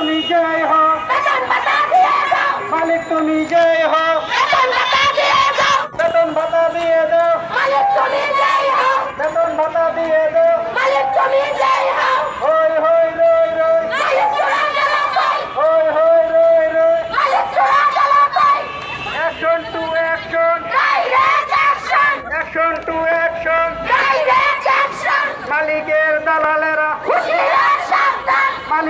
তুমি জয় হো বেতন ভাতা দিয়ে দাও। মালিক তুমি জয় হো বেতন ভাতা দিয়ে দাও। বেতন ভাতা দিয়ে দাও। মালিক তুমি জয় হও। বেতন ভাতা দিয়ে দাও। মালিক তুমি জয় হও। হই হই রই রই। মালিক চোরা গেল হই হই রই রই। মালিক চোরা গেল action to action direct action action to action direct action মালিকের হুশিয়ার সাবধান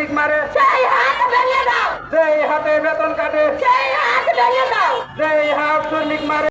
শ্রমিক মারে। সেই হাত ভেঙে দাও। যেই হাতে বেতন কাটে সেই হাত ভেঙে দাও। যেই হাত শ্রমিক মারে।